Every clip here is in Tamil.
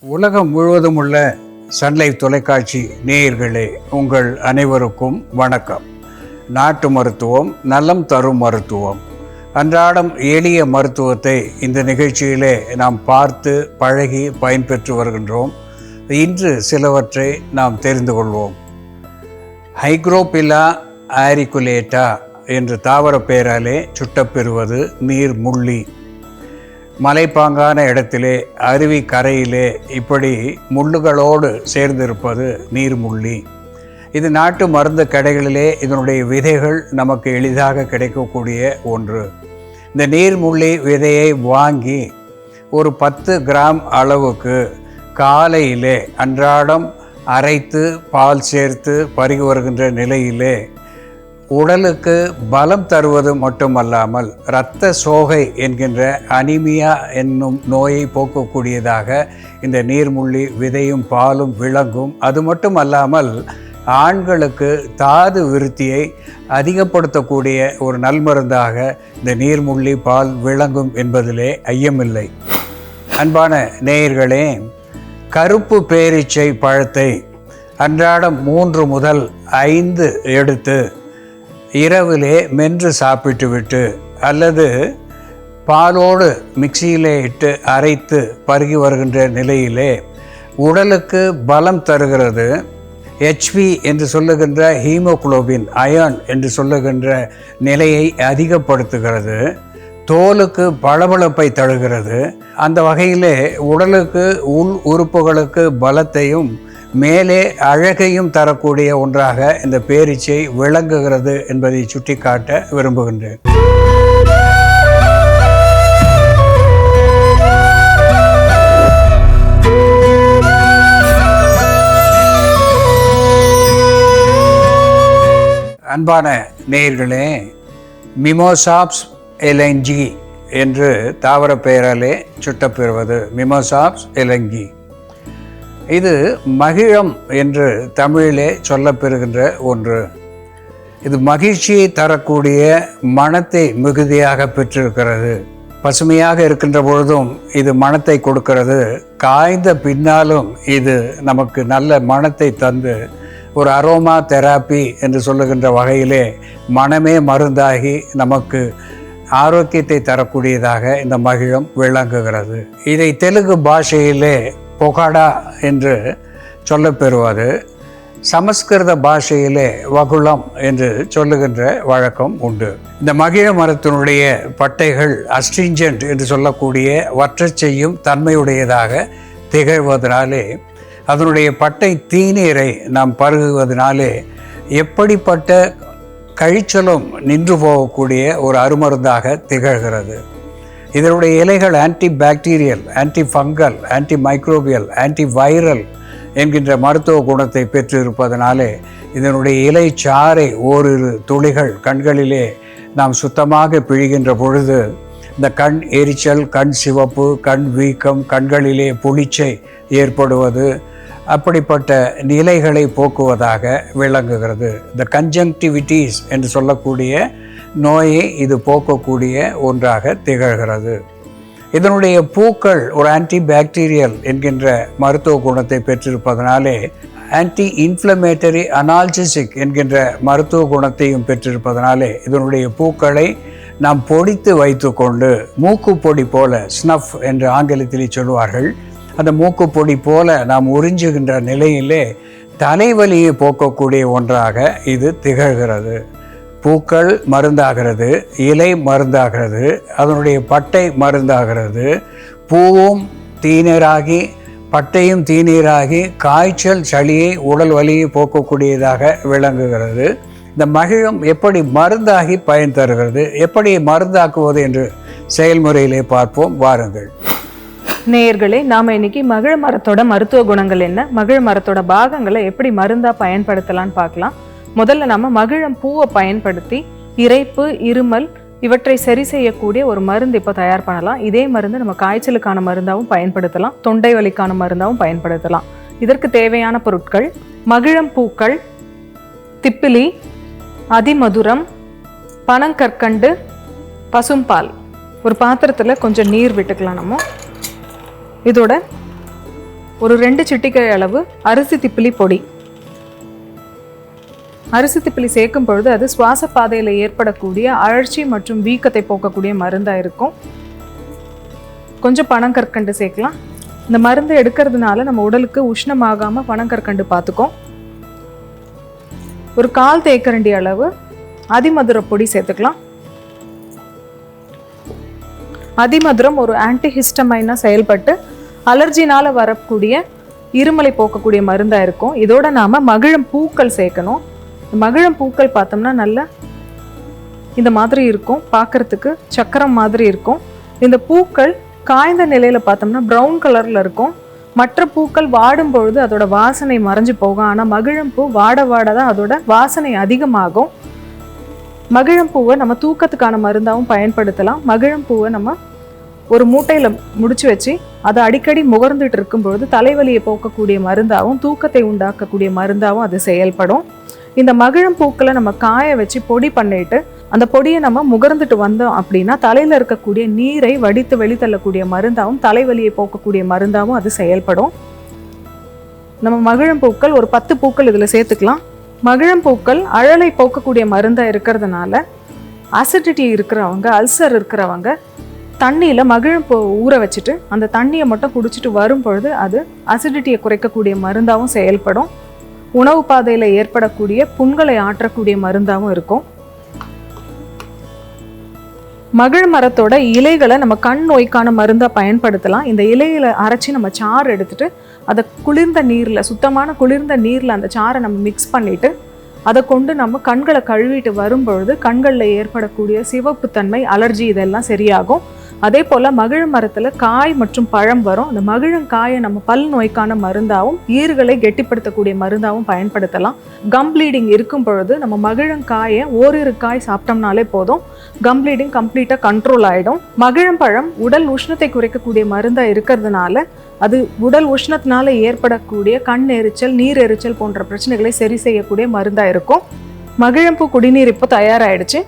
உலகம் முழுவதும் உள்ள சன்லைஃப் தொலைக்காட்சி நேயர்களே உங்கள் அனைவருக்கும் வணக்கம். நாட்டு மருத்துவம் நலம் தரும் மருத்துவம். அன்றாடம் எளிய மருத்துவத்தை இந்த நிகழ்ச்சியிலே நாம் பார்த்து பழகி பயன்பெற்று வருகின்றோம். இன்று சிலவற்றை நாம் தெரிந்து கொள்வோம். ஹைக்ரோபிலா ஆரிகுலேட்டா என்ற தாவர பெயராலே சுட்டப்பெறுவது நீர் முள்ளி. மலைப்பாங்கான இடத்திலே அருவி கரையிலே இப்படி முள்ளுகளோடு சேர்ந்திருப்பது நீர்முள்ளி. இது நாட்டு மருந்து கடைகளிலே இதனுடைய விதைகள் நமக்கு எளிதாக கிடைக்கக்கூடிய ஒன்று. இந்த நீர்முள்ளி விதையை வாங்கி ஒரு பத்து கிராம் அளவுக்கு காலையிலே அன்றாடம் அரைத்து பால் சேர்த்து பருகி வருகின்ற நிலையிலே உடலுக்கு பலம் தருவது மட்டுமல்லாமல் இரத்த சோகை என்கின்ற அனிமியா என்னும் நோயை போக்கக்கூடியதாக இந்த நீர்முள்ளி விதையும் பாலும் விளங்கும். அது மட்டுமல்லாமல் ஆண்களுக்கு தாது விருத்தியை அதிகப்படுத்தக்கூடிய ஒரு நல்மருந்தாக இந்த நீர்முள்ளி பால் விளங்கும் என்பதிலே ஐயமில்லை. அன்பான நேயர்களே கருப்பு பேரீச்சை பழத்தை அன்றாடம் மூன்று முதல் ஐந்து எடுத்து இரவிலே மென்று சாப்பிட்டுவிட்டு அல்லது பாலோடு மிக்சியிலே இட்டு அரைத்து பருகி வருகின்ற நிலையிலே உடலுக்கு பலம் தருகிறது. ஹெச்பி என்று சொல்லுகின்ற ஹீமோகுளோபின் அயான் என்று சொல்லுகின்ற நிலையை அதிகப்படுத்துகிறது. தோலுக்கு பளபளப்பை தருகிறது அந்த வகையிலே உடலுக்கு உள் உறுப்புகளுக்கு பலத்தையும் மேலே அழகையும் தரக்கூடிய ஒன்றாக இந்த பேரீச்சை விளங்குகிறது என்பதை சுட்டிக்காட்ட விரும்புகின்றேன். அன்பான நேயர்களே மிமோசாப்ஸ் எலங்கி என்று தாவர பெயராலே சுட்டப்பெறுவது மிமோசாப்ஸ் எலங்கி இது மகிழம் என்று தமிழிலே சொல்லப்பெறுகின்ற ஒன்று. இது மகிழ்ச்சியை தரக்கூடிய மனத்தை மிகுதியாக பெற்றிருக்கிறது. பசுமையாக இருக்கின்ற பொழுதும் இது மனத்தை கொடுக்கிறது. காய்ந்த பின்னாலும் இது நமக்கு நல்ல மனத்தை தந்து ஒரு அரோமா தெராப்பி என்று சொல்லுகின்ற வகையிலே மனமே மருந்தாகி நமக்கு ஆரோக்கியத்தை தரக்கூடியதாக இந்த மகிழம் விளங்குகிறது. இதை தெலுங்கு பாஷையிலே பொகாடா என்று சொல்லப்பெறுவது. சமஸ்கிருத பாஷையிலே வகுளம் என்று சொல்லுகின்ற வழக்கம் உண்டு. இந்த மகிழ மரத்தினுடைய பட்டைகள் அஸ்டிஞ்சன்ட் என்று சொல்லக்கூடிய வற்றச் செய்யும் தன்மையுடையதாக திகழ்வதனாலே அதனுடைய பட்டை தீநீரை நாம் பருகுவதனாலே எப்படிப்பட்ட கழிச்சலும் நின்று போகக்கூடிய ஒரு அருமருந்தாக திகழ்கிறது. இதனுடைய இலைகள் anti bacterial anti fungal anti microbial anti viral என்கின்ற மருத்துவ குணத்தை பெற்றிருப்பதனாலே இதனுடைய இலை சாறை ஓரிரு துளிகள் கண்களிலே நாம் சுத்தமாக பிழிகின்ற பொழுது இந்த கண் எரிச்சல் கண் சிவப்பு கண் வீக்கம் கண்களிலே புளிச்சை ஏற்படுவது அப்படிப்பட்ட நிலைகளை போக்குவதாக விளங்குகிறது. இந்த கன்ஜங்டிவிட்டிஸ் என்று சொல்லக்கூடிய நோயை இது போக்கக்கூடிய ஒன்றாக திகழ்கிறது. இதனுடைய பூக்கள் ஒரு ஆன்டி பாக்டீரியல் என்கின்ற மருத்துவ குணத்தை பெற்றிருப்பதனாலே ஆன்டி இன்ஃப்ளமேட்டரி அனால்ஜிசிக் என்கின்ற மருத்துவ குணத்தையும் பெற்றிருப்பதனாலே இதனுடைய பூக்களை நாம் பொடித்து வைத்துக்கொண்டு மூக்கு பொடி போல ஸ்னஃப் என்று ஆங்கிலத்திலே சொல்வார்கள் அந்த மூக்கு பொடி போல நாம் உறிஞ்சுகின்ற நிலையிலே தலைவலியை போக்கக்கூடிய ஒன்றாக இது திகழ்கிறது. பூக்கள் மருந்தாகிறது இலை மருந்தாகிறது அதனுடைய பட்டை மருந்தாகிறது பூவும் தீநீராகி பட்டையும் தீநீராகி காய்ச்சல் சளியை உடல் வலியை போக்கக்கூடியதாக விளங்குகிறது. இந்த மகிழம் எப்படி மருந்தாகி பயன் தருகிறது எப்படி மருந்தாக்குவது என்று செயல்முறையிலே பார்ப்போம். வாருங்கள். நேயர்களே நாம் இன்னைக்கு மகிழ் மரத்தோட மருத்துவ குணங்கள் என்ன மகிழ் மரத்தோட பாகங்களை எப்படி மருந்தாக பயன்படுத்தலாம்னு பார்க்கலாம். முதல்ல நம்ம மகிழம் பூவை பயன்படுத்தி இரைப்பு இருமல் இவற்றை சரி செய்யக்கூடிய ஒரு மருந்து இப்போ தயார் பண்ணலாம். இதே மருந்து நம்ம காய்ச்சலுக்கான மருந்தாகவும் பயன்படுத்தலாம். தொண்டை வலிக்கான மருந்தாகவும் பயன்படுத்தலாம். இதற்கு தேவையான பொருட்கள் மகிழம் பூக்கள் திப்பிலி அதிமதுரம் பனங்கற்கண்டு பசும்பால். ஒரு பாத்திரத்தில் கொஞ்சம் நீர் விட்டுக்கலாம் நம்ம. இதோட ஒரு ரெண்டு சிட்டிக்கை அளவு அரிசி திப்பிலி பொடி. அரிசி திப்பிலி சேர்க்கும் பொழுது அது சுவாச பாதையில் ஏற்படக்கூடிய அழற்சி மற்றும் வீக்கத்தை போக்கக்கூடிய மருந்தாக இருக்கும். கொஞ்சம் பனங்கற்கண்டு சேர்க்கலாம். இந்த மருந்து எடுக்கிறதுனால நம்ம உடலுக்கு உஷ்ணமாகாமல் பனங்கற்கண்டு பார்த்துக்கும் ஒரு கால் தேக்கரண்டி அளவு அதிமதுர பொடி சேர்த்துக்கலாம். அதிமதுரம் ஒரு ஆன்டிஹிஸ்டமைனாக செயல்பட்டு அலர்ஜினால் வரக்கூடிய இருமலை போக்கக்கூடிய மருந்தாக இருக்கும். இதோட நாம் மகிழம் பூக்கள் சேர்க்கணும். மகிழம் பூக்கள் பார்த்தோம்னா நல்ல இந்த மாதிரி இருக்கும் பார்க்குறதுக்கு சக்கரம் மாதிரி இருக்கும். இந்த பூக்கள் காய்ந்த நிலையில் பார்த்தோம்னா ப்ரௌன் கலரில் இருக்கும். மற்ற பூக்கள் வாடும் பொழுது அதோட வாசனை மறைஞ்சு போகும். ஆனால் மகிழம்பூ வாட வாட தான் அதோட வாசனை அதிகமாகும். மகிழம்பூவை நம்ம தூக்கத்துக்கான மருந்தாகவும் பயன்படுத்தலாம். மகிழம்பூவை நம்ம ஒரு மூட்டையில் முடிச்சு வச்சு அதை அடிக்கடி முகர்ந்துட்டு இருக்கும்பொழுது தலைவலியை போக்கக்கூடிய மருந்தாகவும் தூக்கத்தை உண்டாக்கக்கூடிய மருந்தாகவும் அது செயல்படும். இந்த மகிழம் பூக்களை நம்ம காய வச்சு பொடி பண்ணிட்டு அந்த பொடியை நம்ம முகர்ந்துட்டு வந்தோம் அப்படின்னா தலையில் இருக்கக்கூடிய நீரை வடித்து வெளித்தள்ளக்கூடிய மருந்தாகவும் தலைவலியை போக்கக்கூடிய மருந்தாகவும் அது செயல்படும். நம்ம மகிழம் பூக்கள் ஒரு பத்து பூக்கள் இதில் சேர்த்துக்கலாம். மகிழம் பூக்கள் அழலை போக்கக்கூடிய மருந்தாக இருக்கிறதுனால அசிடிட்டி இருக்கிறவங்க அல்சர் இருக்கிறவங்க தண்ணியில் மகிழம்பூ ஊற வச்சுட்டு அந்த தண்ணியை மட்டும் குடிச்சிட்டு வரும் பொழுது அது அசிடிட்டியை குறைக்கக்கூடிய மருந்தாகவும் செயல்படும். உணவு பாதையில் ஏற்படக்கூடிய புண்களை ஆற்றக்கூடிய மருந்தாகவும் இருக்கும். மகிழ் மரத்தோட இலைகளை நம்ம கண் நோய்க்கான மருந்தாக பயன்படுத்தலாம். இந்த இலையில அரைச்சி நம்ம சாறு எடுத்துட்டு அதை குளிர்ந்த நீரில் சுத்தமான குளிர்ந்த நீரில் அந்த சாறை நம்ம மிக்ஸ் பண்ணிட்டு அதை கொண்டு நம்ம கண்களை கழுவிட்டு வரும்பொழுது கண்களில் ஏற்படக்கூடிய சிவப்புத்தன்மை அலர்ஜி இதெல்லாம் சரியாகும். அதே போல் மகிழ மரத்தில் காய் மற்றும் பழம் வரும். அந்த மகிழங்காயை நம்ம பல் நோய்க்கான மருந்தாகவும் ஈறுகளை கெட்டிப்படுத்தக்கூடிய மருந்தாகவும் பயன்படுத்தலாம். கம் ப்ளீடிங் இருக்கும் பொழுது நம்ம மகிழங்காயை ஓரிரு காய் சாப்பிட்டோம்னாலே போதும். கம் ப்ளீடிங் கம்ப்ளீட்டாக கண்ட்ரோல் ஆகிடும் மகிழம்பழம் உடல் உஷ்ணத்தை குறைக்கக்கூடிய மருந்தாக இருக்கிறதுனால அது உடல் உஷ்ணத்தினால ஏற்படக்கூடிய கண் எரிச்சல் நீர் எரிச்சல் போன்ற பிரச்சனைகளை சரி செய்யக்கூடிய மருந்தாக இருக்கும். மகிழம்பூ குடிநீர் இப்போ தயாராகிடுச்சு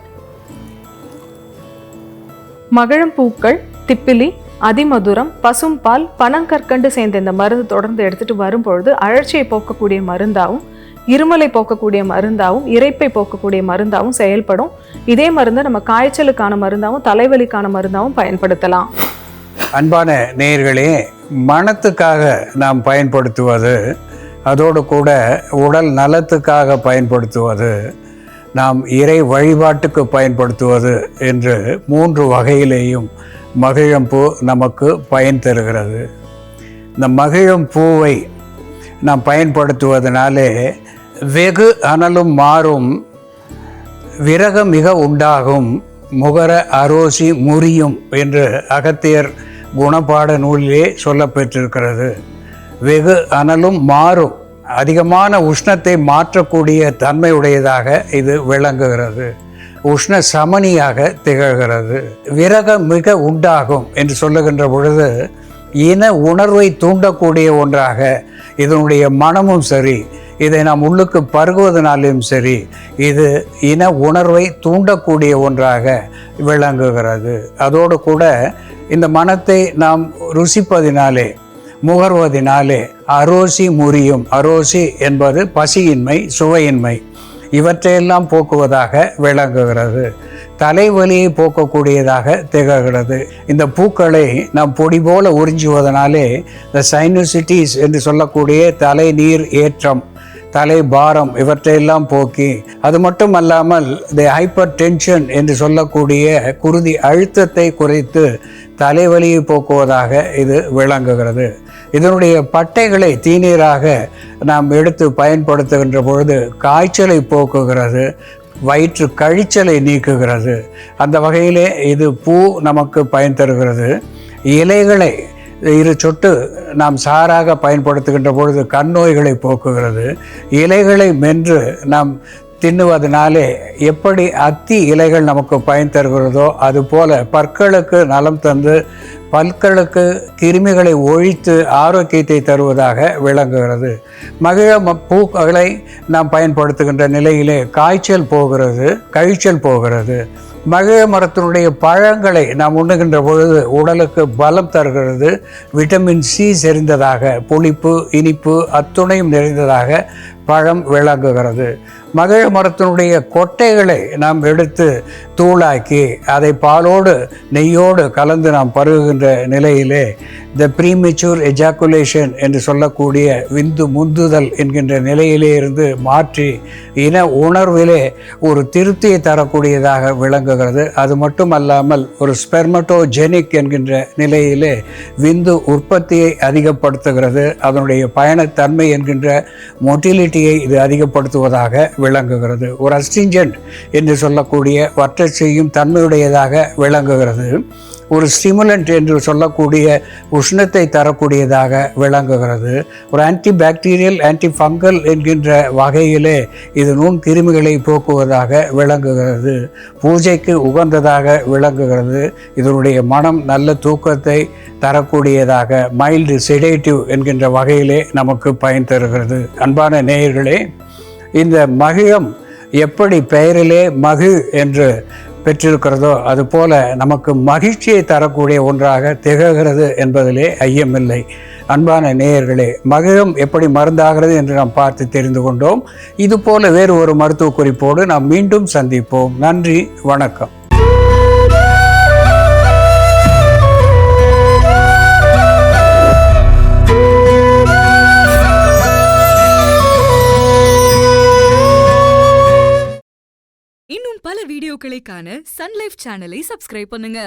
மகிழம்பூக்கள் திப்பிலி அதிமதுரம் பசும்பால் பனங்கற்கண்டு சேர்ந்த இந்த மருந்து தொடர்ந்து எடுத்துட்டு வரும்பொழுது அழற்சியை போக்கக்கூடிய மருந்தாகவும் இருமலை போக்கக்கூடிய மருந்தாகவும் இரைப்பை போக்கக்கூடிய மருந்தாகவும் செயல்படும். இதே மருந்தை நம்ம காய்ச்சலுக்கான மருந்தாகவும் தலைவலிக்கான மருந்தாகவும் பயன்படுத்தலாம். அன்பான நேயர்களே மனத்துக்காக நாம் பயன்படுத்துவது அதோடு கூட உடல் நலத்துக்காக பயன்படுத்துவது நாம் இறை வழிபாட்டுக்கு பயன்படுத்துவது என்று மூன்று வகையிலேயும் மகிழம்பூ நமக்கு பயன் தருகிறது. இந்த மகிழம்பூவை நாம் பயன்படுத்துவதனாலே வெகு அனலும் மாறும் விரகம் மிக உண்டாகும் முகர அரோசி முறியும் என்று அகத்தியர் குணப்பாட நூலிலே சொல்லப்பெற்றிருக்கிறது. வெகு அனலும் மாறும் அதிகமான உஷ்ணத்தை மாற்றக்கூடிய தன்மையுடையதாக இது விளங்குகிறது. உஷ்ண சமனியாக திகழ்கிறது. விரகம் மிக உண்டாகும் என்று சொல்லுகின்ற பொழுது இன உணர்வை தூண்டக்கூடிய ஒன்றாக இதனுடைய மனமும் சரி இதை நாம் உள்ளுக்கு பருகுவதனாலும் சரி இது இன உணர்வை தூண்டக்கூடிய ஒன்றாக விளங்குகிறது. அதோடு கூட இந்த மனத்தை நாம் ருசிப்பதினாலே முகர்வதினாலே அரோசி முறியும். அரோசி என்பது பசியின்மை சுவையின்மை. இவற்றையெல்லாம் போக்குவதாக விளங்குகிறது. தலைவலியை போக்கக்கூடியதாக திகழ்கிறது. இந்த பூக்களை நாம் பொடி போல உறிஞ்சுவதனாலே இந்த சைனோசிட்டிஸ் என்று சொல்லக்கூடிய தலை நீர் ஏற்றம் தலை பாரம் இவற்றையெல்லாம் போக்கி அது மட்டும் அல்லாமல் தி ஹைப்பர் டென்ஷன் என்று சொல்லக்கூடிய குருதி அழுத்தத்தை குறைத்து தலைவலியை போக்குவதாக இது விளங்குகிறது. இதனுடைய பட்டைகளை தீநீராக நாம் எடுத்து பயன்படுத்துகின்ற பொழுது காய்ச்சலை போக்குகிறது வயிற்று கழிச்சலை நீக்குகிறது. அந்த வகையிலே இது பூ நமக்கு பயன் தருகிறது. இலைகளை இரு சொட்டு நாம் சாராக பயன்படுத்துகின்ற பொழுது கண் நோய்களை போக்குகிறது. இலைகளை மென்று நாம் தின்னுவதனாலே எப்படி அத்தி இலைகள் நமக்கு பயன் தருகிறதோ அதுபோல பற்களுக்கு நலம் தந்து பற்களுக்கு கிருமிகளை ஒழித்து ஆரோக்கியத்தை தருவதாக விளங்குகிறது. மகிழ ம- பூக்களை நாம் பயன்படுத்துகின்ற நிலையிலே காய்ச்சல் போகிறது கழிச்சல் போகிறது. மகிழ மரத்தினுடைய பழங்களை நாம் உண்ணுகின்ற பொழுது உடலுக்கு பலம் தருகிறது. விட்டமின் சி செறிந்ததாக புளிப்பு இனிப்பு அத்துணையும் நிறைந்ததாக பழம் விளங்குகிறது. மகிழ மரத்தினுடைய கொட்டைகளை நாம் எடுத்து தூளாக்கி அதை பாலோடு நெய்யோடு கலந்து நாம் பருகுகின்ற நிலையிலே த ப்ரீமெச்சூர் எஜாக்குலேஷன் என்று சொல்லக்கூடிய விந்து முந்துதல் என்கின்ற நிலையிலே இருந்து மாற்றி இன உணர்விலே ஒரு திருப்தியை தரக்கூடியதாக விளங்குகிறது. அது மட்டுமல்லாமல் ஒரு ஸ்பெர்மட்டோஜெனிக் என்கின்ற நிலையிலே விந்து உற்பத்தியை அதிகப்படுத்துகிறது. அதனுடைய பயணத்தன்மை என்கின்ற மொட்டிலிட்டியை இது அதிகப்படுத்துவதாக விளங்குகிறது. ஒரு அஸ்டிஞ்சன்ட் என்று சொல்லக்கூடிய வற்ற செய்யும் தன்மையுடையதாக விளங்குகிறது. ஒரு ஸ்டிமுலண்ட் என்று சொல்லக்கூடிய உஷ்ணத்தை தரக்கூடியதாக விளங்குகிறது. ஒரு ஆன்டி பாக்டீரியல் ஆன்டி ஃபங்கல் என்கின்ற வகையிலே இது நுண் கிருமிகளை போக்குவதாக விளங்குகிறது. பூஜைக்கு உகந்ததாக விளங்குகிறது. இதனுடைய மனம் நல்ல தூக்கத்தை தரக்கூடியதாக மைல்டு செடேட்டிவ் என்கின்ற வகையிலே நமக்கு பயன் தருகிறது. அன்பான நேயர்களே இந்த மகிழம் எப்படி பெயரிலே மகு என்று பெற்றிருக்கிறதோ அதுபோல நமக்கு மகிழ்ச்சியை தரக்கூடிய ஒன்றாக திகழ்கிறது என்பதிலே ஐயமில்லை. அன்பான நேயர்களே மகிழம் எப்படி மருந்தாகிறது என்று நாம் பார்த்து தெரிந்து கொண்டோம். இதுபோல வேறு ஒரு மருத்துவ குறிப்போடு நாம் மீண்டும் சந்திப்போம். நன்றி வணக்கம். இன்னும் காண சன்லைஃப் சேனலை சப்ஸ்கிரைப் பண்ணுங்க.